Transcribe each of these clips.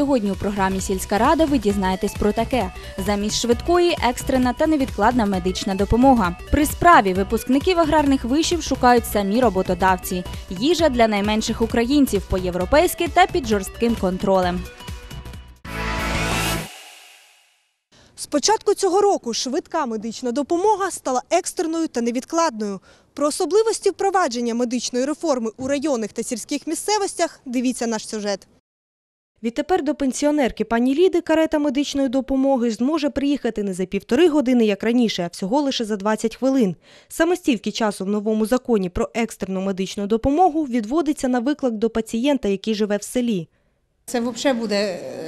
Сьогодні у програмі Сільська рада ви дізнаєтесь про таке: замість швидкої, екстрена та невідкладна медична допомога. При справі випускників аграрних вишів шукають самі роботодавці. Їжа для найменших українців по-європейськи та під жорстким контролем. З початку цього року швидка медична допомога стала екстреною та невідкладною. Про особливості впровадження медичної реформи у районних та сільських місцевостях дивіться наш сюжет. Відтепер до пенсіонерки пані Ліди карета медичної допомоги зможе приїхати не за півтори години, як раніше, а всього лише за 20 хвилин. Саме стільки часу в новому законі про екстрену медичну допомогу відводиться на виклик до пацієнта, який живе в селі. Це взагалі буде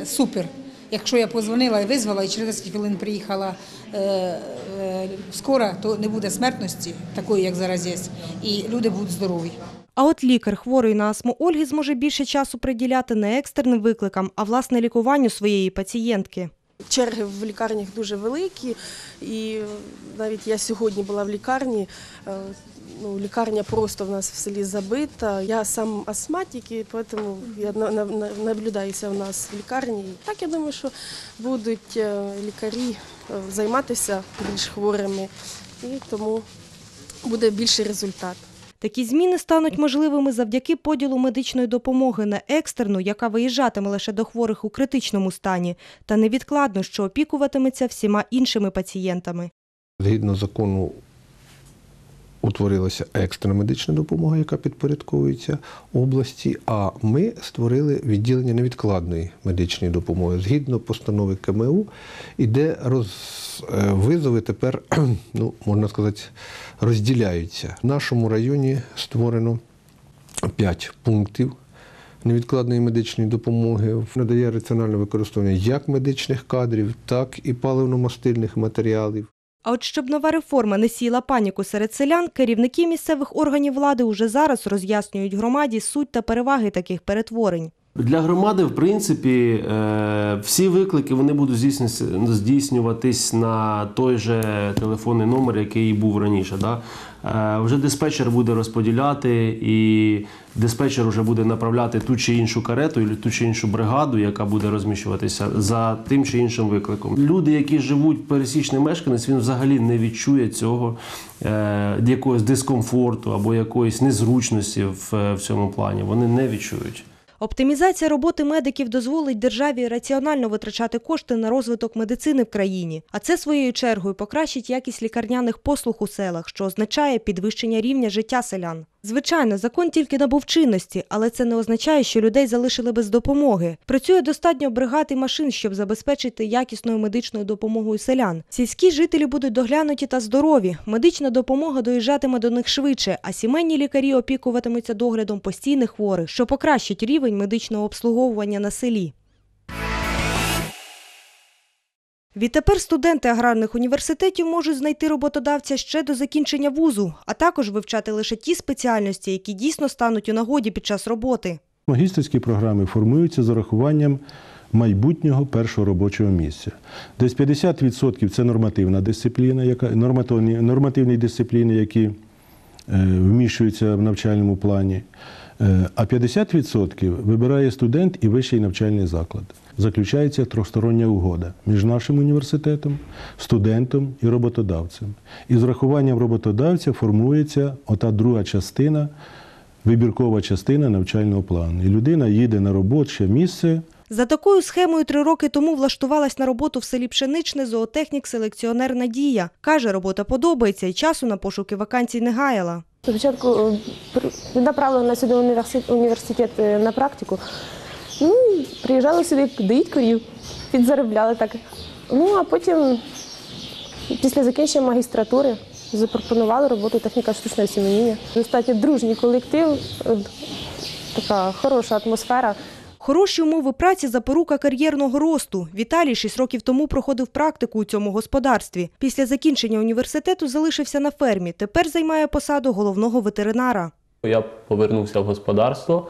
е, супер. Якщо я позвонила і визвала, і через 10 хвилин приїхала е, е, скора, то не буде смертності, такої, як зараз є, і люди будуть здорові. А от лікар хворої на астму Ольги зможе більше часу приділяти не екстреним викликам, а власне лікуванню своєї пацієнтки. Черги в лікарнях дуже великі, і навіть я сьогодні була в лікарні. е, Ну, лікарня просто в нас в селі забита. Я сам астматик, і тому я на- на- на- наблюдаюся в нас в лікарні. Так я думаю, що будуть е, лікарі е, займатися більш хворими, і тому буде більший результат. Такі зміни стануть можливими завдяки поділу медичної допомоги на екстерну, яка виїжджатиме лише до хворих у критичному стані, та невідкладно, що опікуватиметься всіма іншими пацієнтами. Згідно закону утворилася екстрена медична допомога, яка підпорядковується області. А ми створили відділення невідкладної медичної допомоги. Згідно постанови КМУ, іде роз... е, тепер, ну, можна сказати, розділяються. В нашому районі створено 5 пунктів. Невідкладної медичної допомоги надає раціональне використовування як медичних кадрів, так і паливно-мастильних матеріалів. А от щоб нова реформа не сіла паніку серед селян, керівники місцевих органів влади уже зараз роз'яснюють громаді суть та переваги таких перетворень. Для громади, в принципі, е, всі виклики вони будуть здійснюватись- на той же телефонний номер, який був раніше. Да? Е, Вже диспетчер буде розподіляти, і диспетчер вже буде направляти ту чи іншу карету, і ту чи іншу бригаду, яка буде розміщуватися за тим чи іншим викликом. Люди, які живуть пересічний мешканець, він взагалі не відчує цього е, якогось дискомфорту або якоїсь незручності в цьому плані. Вони не відчують. Оптимізація роботи медиків дозволить державі раціонально витрачати кошти на розвиток медицини в країні, а це своєю чергою покращить якість лікарняних послуг у селах, що означає підвищення рівня життя селян. Звичайно, закон тільки набув чинності, але це не означає, що людей залишили без допомоги. Працює достатньо бригад і машин, щоб забезпечити якісною медичною допомогою селян. Сільські жителі будуть доглянуті та здорові. Медична допомога доїжджатиме до них швидше, а сімейні лікарі опікуватимуться доглядом постійних хворих, що покращить рівень медичного обслуговування на селі. Відтепер студенти аграрних університетів можуть знайти роботодавця ще до закінчення вузу, а також вивчати лише ті спеціальності, які дійсно стануть у нагоді під час роботи. Магістерські програми формуються з урахуванням майбутнього першого робочого місця. Десь 50% це нормативна дисципліна, яка нормативні, нормативні дисципліни, які е, вміщуються в навчальному плані. Е, А 50% вибирає студент і вищий навчальний заклад. Заключається трьохстороння угода між нашим університетом, студентом і роботодавцем. І з рахуванням роботодавця формується ота друга частина, вибіркова частина навчального плану. І людина їде на робоче місце За такою схемою три роки тому влаштувалась на роботу в селі Пшеничне зоотехнік-селекціонер Надія. Каже, робота подобається і часу на пошуки вакансій не гаяла. Спочатку е, направили нас сюди університет е, на практику. Ну, приїжджали сюди доїть корів, підзаробляли так. Ну, а потім, після закінчення магістратури, запропонували роботу техніка штучного сім'яніння. Достатньо дружній колектив, е, така хороша атмосфера. Хороші умови праці – запорука кар'єрного росту. Віталій шість років тому проходив практику у цьому господарстві. Після закінчення університету залишився на фермі. Тепер займає посаду головного ветеринара. Я повернувся в господарство,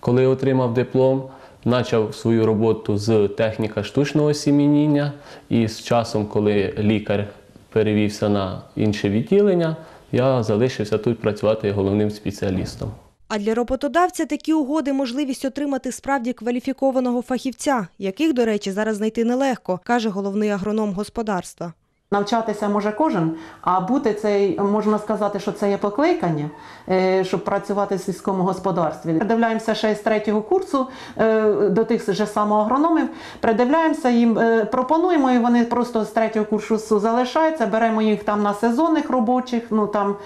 коли отримав диплом, почав свою роботу з техніка штучного сім'яніння. І з часом, коли лікар перевівся на інше відділення, я залишився тут працювати головним спеціалістом. А для роботодавця такі угоди можливість отримати справді кваліфікованого фахівця, яких, до речі, зараз знайти нелегко, каже головний агроном господарства. Навчатися може кожен, а бути цей, можна сказати, що це є покликання, е, щоб працювати в сільському господарстві. Придивляємося ще з третього курсу е, до тих же самоагрономів, придивляємося їм, е, пропонуємо, і вони просто з третього курсу залишаються, беремо їх там на сезонних робочих, ну там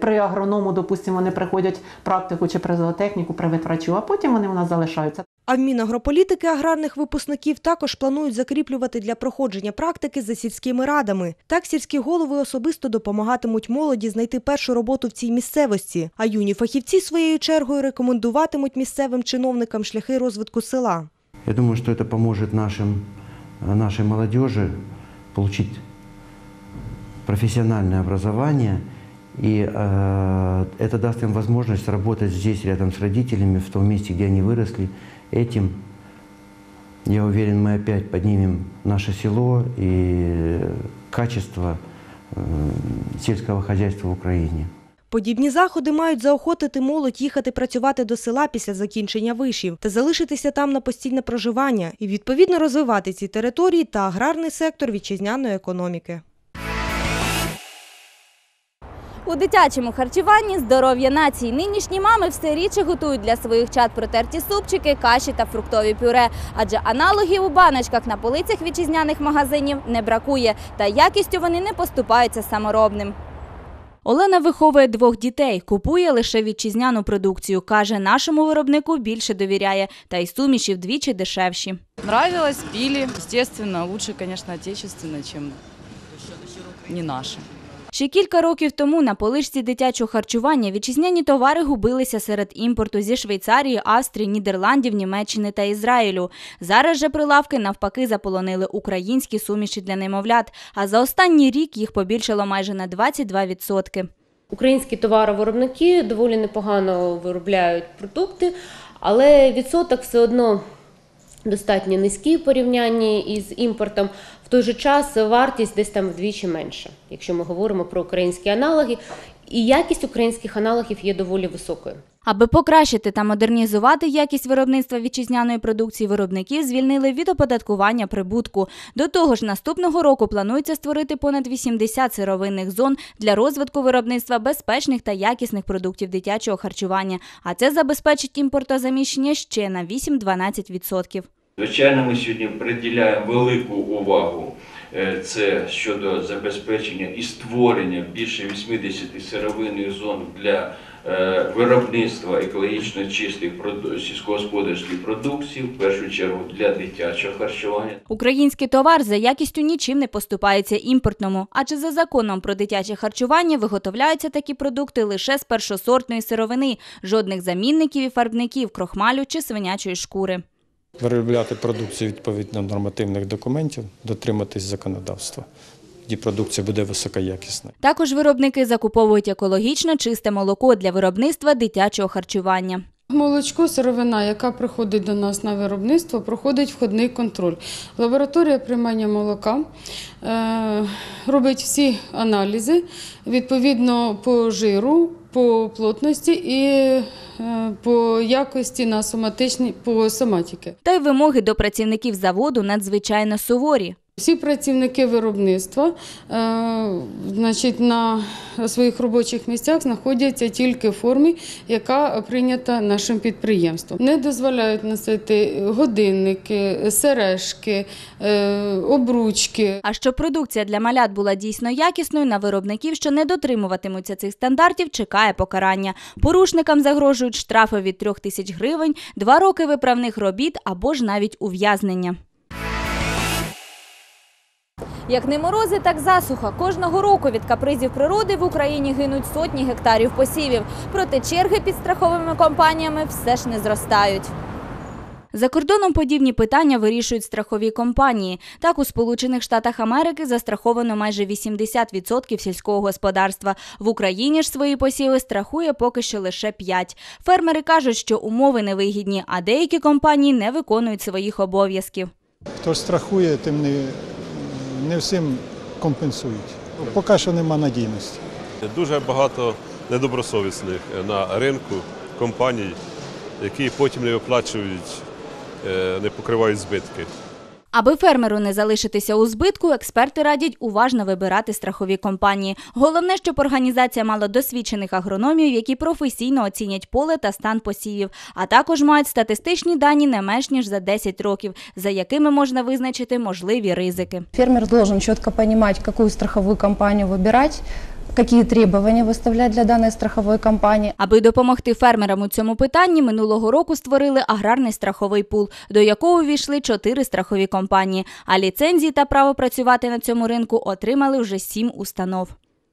при агроному, допустимо, вони приходять практику чи при зоотехніку, при витрачу, а потім вони у нас залишаються. А в Мінагрополітики аграрних випускників також планують закріплювати для проходження практики за сільськими радами. Так сільські голови особисто допомагатимуть молоді знайти першу роботу в цій місцевості, а юні фахівці своєю чергою рекомендуватимуть місцевим чиновникам шляхи розвитку села. Я думаю, что это поможет нашим, э, нашей молодежи получить профессиональное образование, и э, это даст им возможность работать здесь, рядом с родителями, в том месте, где они выросли. Этим, я уверен, мы опять поднимем наше село и качество э, сельского хозяйства в Украине. Подібні заходи мають заохотити молодь їхати працювати до села після закінчення вишів та залишитися там на постійне проживання і відповідно розвивати ці території та аграрний сектор вітчизняної економіки. У дитячому харчуванні здоров'я нації. Нинішні мами все рідше готують для своїх чад протерті супчики, каші та фруктові пюре. Адже аналогів у баночках на полицях вітчизняних магазинів не бракує, та якістю вони не поступаються саморобним. Олена виховує двох дітей, купує лише вітчизняну продукцію. Каже, нашому виробнику більше довіряє, та й суміші вдвічі дешевші. Нравилось, пили. Естественно, лучше, конечно, отечественное, чем не наше. Ще кілька років тому на поличці дитячого харчування вітчизняні товари губилися серед імпорту зі Швейцарії, Австрії, Нідерландів, Німеччини та Ізраїлю. Зараз же прилавки навпаки заполонили українські суміші для немовлят, а за останній рік їх побільшало майже на 22%. Українські товаровиробники доволі непогано виробляють продукти, але відсоток все одно достатньо низький в порівнянні із імпортом. В той же час вартість десь там вдвічі менша, якщо ми говоримо про українські аналоги. І якість українських аналогів є доволі високою. Аби покращити та модернізувати якість виробництва вітчизняної продукції, виробників звільнили від оподаткування прибутку. До того ж, наступного року планується створити понад 80 сировинних зон для розвитку виробництва безпечних та якісних продуктів дитячого харчування. А це забезпечить імпортозаміщення ще на 8-12%. Звичайно, ми сьогодні приділяємо велику увагу е, це щодо забезпечення і створення більше 80 сировинних зон для е, виробництва екологічно чистих сільськогосподарських продуктів, в першу чергу для дитячого харчування. Український товар за якістю нічим не поступається імпортному, адже за законом про дитяче харчування виготовляються такі продукти лише з першосортної сировини, жодних замінників і фарбників, крохмалю чи свинячої шкури. Виробляти продукцію відповідно нормативних документів, дотриматись законодавства. Тоді продукція буде високоякісна. Також виробники закуповують екологічно чисте молоко для виробництва дитячого харчування. Молочко, сировина, яка приходить до нас на виробництво, проходить входний контроль. Лабораторія приймання молока е, робить всі аналізи відповідно по жиру, по плотності і е, по якості на соматичні по соматіки. Та й вимоги до працівників заводу надзвичайно суворі. Всі працівники виробництва е, значить, на своїх робочих місцях знаходяться тільки в формі, яка прийнята нашим підприємством. Не дозволяють носити годинники, сережки, е, обручки. А щоб продукція для малят була дійсно якісною, на виробників, що не дотримуватимуться цих стандартів, чекає покарання. Порушникам загрожують штрафи від 3 тисяч гривень, два роки виправних робіт або ж навіть ув'язнення. Як не морози, так засуха. Кожного року від капризів природи в Україні гинуть сотні гектарів посівів. Проте черги під страховими компаніями все ж не зростають. За кордоном подібні питання вирішують страхові компанії. Так, у Сполучених Штатах Америки застраховано майже 80% сільського господарства. В Україні ж свої посіви страхує поки що лише 5%. Фермери кажуть, що умови невигідні, а деякі компанії не виконують своїх обов'язків. Хто страхує, тим не, не всім компенсують. Поки що нема надійності. Дуже багато недобросовісних на ринку компаній, які потім не оплачують, е, не покривають збитки. Аби фермеру не залишитися у збитку, експерти радять уважно вибирати страхові компанії. Головне, щоб організація мала досвідчених агрономів, які професійно оцінять поле та стан посівів, а також мають статистичні дані не менш ніж за 10 років, за якими можна визначити можливі ризики. Фермер должен четко понимать, какую страховую компанию выбирать, какие требования выставлять для данной страховой компании. Аби допомогти фермерам у цьому питанні, минулого року створили аграрний страховий пул, до якого увійшли чотири страхові компанії. А ліцензії та право працювати на цьому ринку отримали вже сім установ.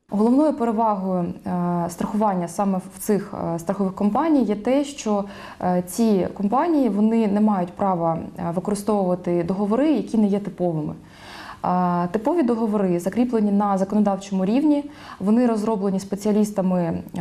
Головною перевагою е, страхування саме в цих е, страхових компаній є те, що е, ці компанії вони не мають права використовувати договори, які не є типовими. Типові договори закріплені на законодавчому рівні. Вони розроблені спеціалістами е,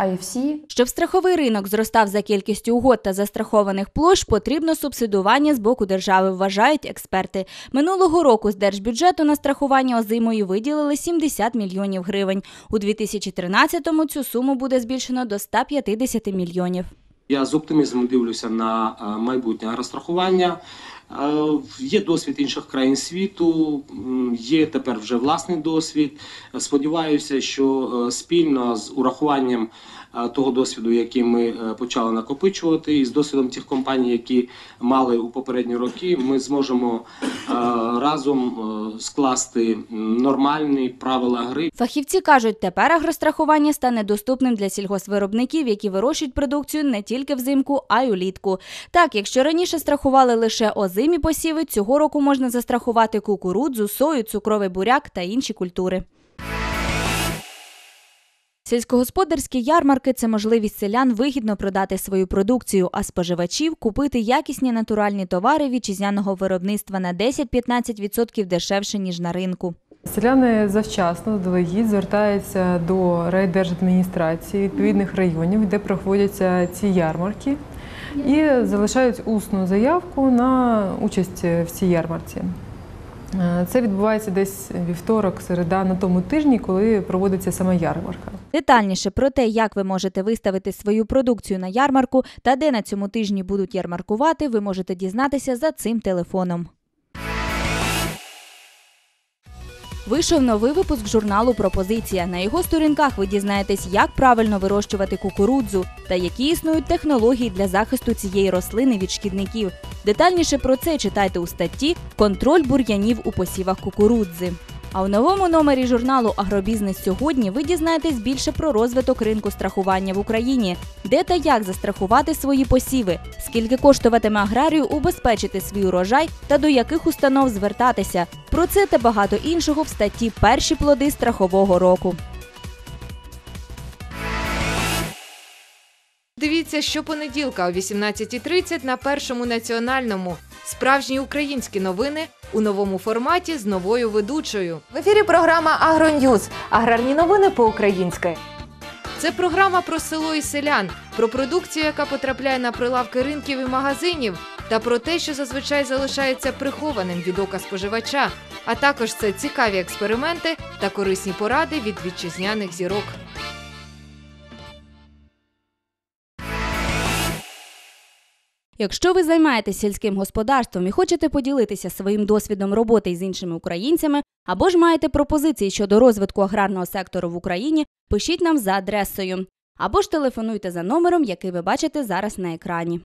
IFC. Щоб страховий ринок зростав за кількістю угод та застрахованих площ, потрібно субсидування з боку держави, вважають експерти. Минулого року з держбюджету на страхування озимою виділили 70 мільйонів гривень. У 2013-му цю суму буде збільшено до 150 мільйонів. Я з оптимізмом дивлюся на е, майбутнє агрострахування. Е, Є досвід інших країн світу, є тепер вже власний досвід. Сподіваюся, що е, спільно з урахуванням того досвіду, який ми е, почали накопичувати, і з досвідом тих компаній, які мали у попередні роки, ми зможемо е, разом е, скласти нормальні правила гри. Фахівці кажуть, тепер агрострахування стане доступним для сільгоспвиробників, які вирощують продукцію не тільки взимку, а й улітку. Так, якщо раніше страхували лише озимі посіви, цього року можна застрахувати кукурудзу, сою, цукровий буряк та інші культури. Сільськогосподарські ярмарки це можливість селян вигідно продати свою продукцію, а споживачів купити якісні натуральні товари вітчизняного виробництва на 10-15% дешевше ніж на ринку. Селяни завчасно заздалегідь звертаються до райдержадміністрації відповідних районів, де проходяться ці ярмарки, і залишають усну заявку на участь в цій ярмарці. Е, Це відбувається десь вівторок, середа на тому тижні, коли проводиться сама ярмарка. Детальніше про те, як ви можете виставити свою продукцію на ярмарку та де на цьому тижні будуть ярмаркувати, ви можете дізнатися за цим телефоном. Вийшов новий випуск журналу Пропозиція. На його сторінках ви дізнаєтесь, як правильно вирощувати кукурудзу та які існують технології для захисту цієї рослини від шкідників. Детальніше про це читайте у статті Контроль бур'янів у посівах кукурудзи. А у новому номері журналу Агробізнес сьогодні ви дізнаєтесь більше про розвиток ринку страхування в Україні, де та як застрахувати свої посіви, скільки коштуватиме аграрію убезпечити свій урожай та до яких установ звертатися. Про це та багато іншого в статті Перші плоди страхового року. Щопонеділка о 18.30 на першому національному. Справжні українські новини у новому форматі з новою ведучою. В ефірі програма «Агроньюз» – аграрні новини по-українськи. Це програма про село і селян, про продукцію, яка потрапляє на прилавки ринків і магазинів, та про те, що зазвичай залишається прихованим від ока споживача. А також це цікаві експерименти та корисні поради від вітчизняних зірок. Якщо ви займаєтесь сільським господарством і хочете поділитися своїм досвідом роботи з іншими українцями, або ж маєте пропозиції щодо розвитку аграрного сектору в Україні, пишіть нам за адресою або ж телефонуйте за номером, який ви бачите зараз на екрані.